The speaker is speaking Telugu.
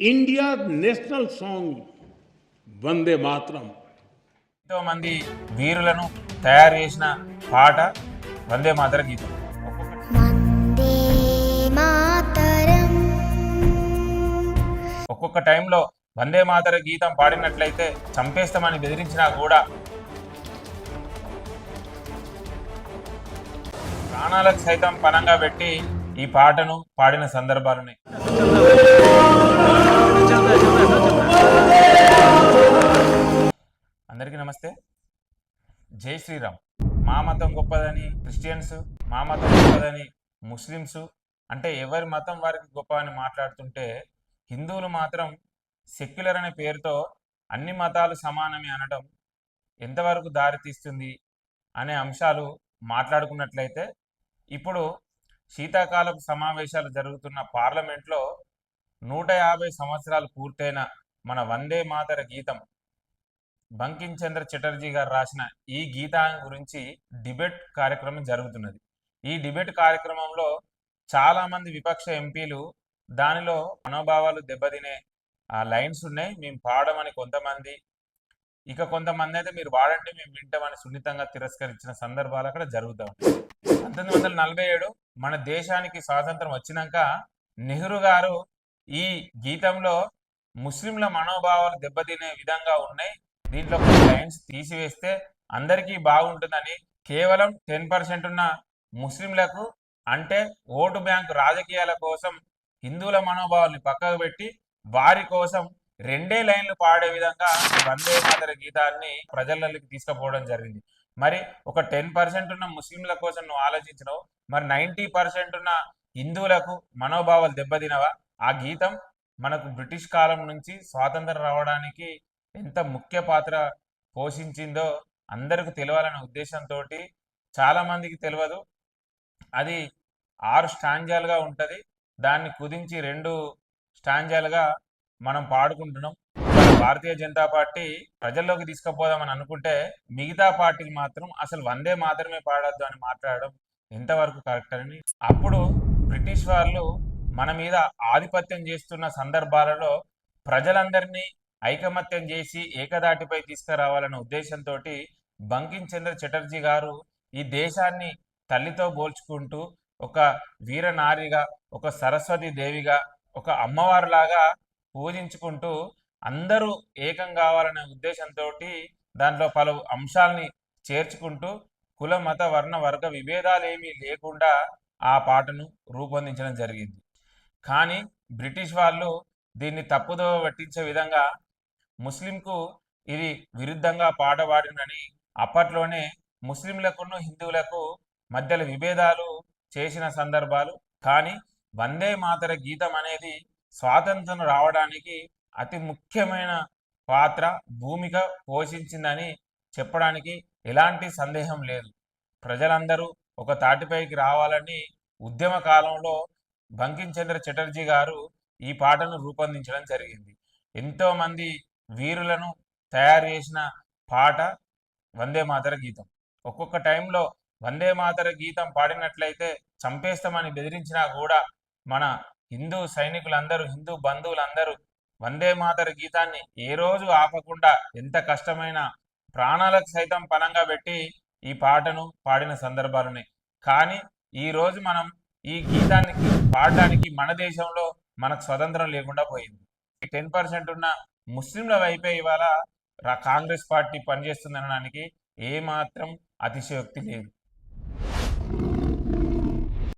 ఇండియా నేషనల్ సాంగ్ వందే మాత్రం ఎంతో మంది వీరులను తయారు చేసిన పాట వందే మాతరం గీతం. ఒక్కొక్క టైంలో వందే మాతర గీతం పాడినట్లయితే చంపేస్తామని బెదిరించినా కూడా ప్రాణాలకు సైతం పనంగా పెట్టి ఈ పాటను పాడిన సందర్భాలున్నాయి. నమస్తే జై శ్రీరామ్. మా మతం గొప్పదని క్రిస్టియన్స్ మా మతం గొప్పదని ముస్లిమ్స్ అంటే ఎవరి మతం వారికి గొప్ప అని మాట్లాడుతుంటే హిందువులు మాత్రం సెక్యులర్ అనే పేరుతో అన్ని మతాలు సమానమే అనడం ఎంతవరకు దారి తీస్తుంది అనే అంశాలు మాట్లాడుకున్నట్లయితే ఇప్పుడు శీతాకాలపు సమావేశాలు జరుగుతున్న పార్లమెంట్లో నూట యాభై సంవత్సరాలు పూర్తయిన మన వందే మాతర గీతం బంకిం చంద్ర చటర్జీ గారు రాసిన ఈ గీతాన్ని గురించి డిబేట్ కార్యక్రమం జరుగుతున్నది. ఈ డిబేట్ కార్యక్రమంలో చాలా మంది విపక్ష ఎంపీలు దానిలో మనోభావాలు దెబ్బతినే ఆ లైన్స్ ఉన్నాయి. మేము పాడమని కొంతమంది ఇక కొంతమంది అయితే మీరు వాడండి మేము వింటామని సున్నితంగా తిరస్కరించిన సందర్భాలు అక్కడ జరుగుతాం పంతొమ్మిది వందల నలభై ఏడు మన దేశానికి స్వాతంత్రం వచ్చినాక నెహ్రూ గారు ఈ గీతంలో ముస్లింల మనోభావాలు దెబ్బతినే విధంగా ఉన్నాయి. దీంట్లో కొన్ని లైన్స్ తీసివేస్తే అందరికీ బాగుంటుందని కేవలం టెన్ పర్సెంట్ ఉన్న ముస్లింలకు అంటే ఓటు బ్యాంక్ రాజకీయాల కోసం హిందువుల మనోభావాల్ని పక్కకు పెట్టి వారి కోసం రెండే లైన్లు పాడే విధంగా వందే మాతర గీతాన్ని ప్రజలలోకి తీసుకుపోవడం జరిగింది. మరి ఒక టెన్ పర్సెంట్ ఉన్న ముస్లింల కోసం నువ్వు ఆలోచించినావు మరి నైంటీ పర్సెంట్ ఉన్న హిందువులకు మనోభావాలు దెబ్బతినవా? ఆ గీతం మనకు బ్రిటిష్ కాలం నుంచి స్వాతంత్రం రావడానికి ఎంత ముఖ్య పాత్ర పోషించిందో అందరికి తెలియాలనే ఉద్దేశంతో చాలా మందికి తెలియదు అది ఆరు స్టాంజాలుగా ఉంటుంది. దాన్ని కుదించి రెండు స్టాంజాలుగా మనం పాడుకుంటున్నాం. భారతీయ జనతా పార్టీ ప్రజల్లోకి తీసుకుపోదామని అనుకుంటే మిగతా పార్టీలు మాత్రం అసలు వందే మాత్రమే పాడొద్దు అని మాట్లాడడం ఎంతవరకు కరెక్ట్ అని. అప్పుడు బ్రిటిష్ వాళ్ళు మన మీద ఆధిపత్యం చేస్తున్న సందర్భాలలో ప్రజలందరినీ ఐకమత్యం చేసి ఏకదాటిపై తీసుకురావాలన్న ఉద్దేశంతో బంకిం చంద్ర చటర్జీ గారు ఈ దేశాన్ని తల్లితో పోల్చుకుంటూ ఒక వీరనారిగా ఒక సరస్వతి దేవిగా ఒక అమ్మవారులాగా పూజించుకుంటూ అందరూ ఏకం కావాలనే ఉద్దేశంతో దాంట్లో పలు అంశాల్ని చేర్చుకుంటూ కుల మత వర్ణ వర్గ విభేదాలు ఏమీ లేకుండా ఆ పాటను రూపొందించడం జరిగింది. కానీ బ్రిటిష్ వాళ్ళు దీన్ని తప్పుదో పట్టించే విధంగా ముస్లింకు ఇది విరుద్ధంగా పాట పాడిందని అప్పట్లోనే ముస్లింలకును హిందువులకు మధ్యలో విభేదాలు చేసిన సందర్భాలు. కానీ వందే మాతర గీతం అనేది స్వాతంత్రం రావడానికి అతి ముఖ్యమైన పాత్ర భూమిక పోషించిందని చెప్పడానికి ఎలాంటి సందేహం లేదు. ప్రజలందరూ ఒక తాటిపైకి రావాలని ఉద్యమ కాలంలో బంకిం చంద్ర చటర్జీ గారు ఈ పాటను రూపొందించడం జరిగింది. ఎంతోమంది వీరులను తయారు చేసిన పాట వందే మాతర గీతం. ఒక్కొక్క టైంలో వందే మాతర గీతం పాడినట్లయితే చంపేస్తామని బెదిరించినా కూడా మన హిందూ సైనికులందరూ హిందూ బంధువులందరూ వందే మాతర గీతాన్ని ఏ రోజు ఆపకుండా ఎంత కష్టమైన ప్రాణాలకు సైతం పనంగా పెట్టి ఈ పాటను పాడిన సందర్భాలున్నాయి. కానీ ఈ రోజు మనం ఈ గీతానికి పాడడానికి మన దేశంలో మనకు స్వతంత్రం లేకుండా పోయింది. టెన్ పర్సెంట్ ఉన్న ముస్లింల వైపే ఇవాళ కాంగ్రెస్ పార్టీ పనిచేస్తుందనడానికి ఏమాత్రం అతిశయోక్తి లేదు.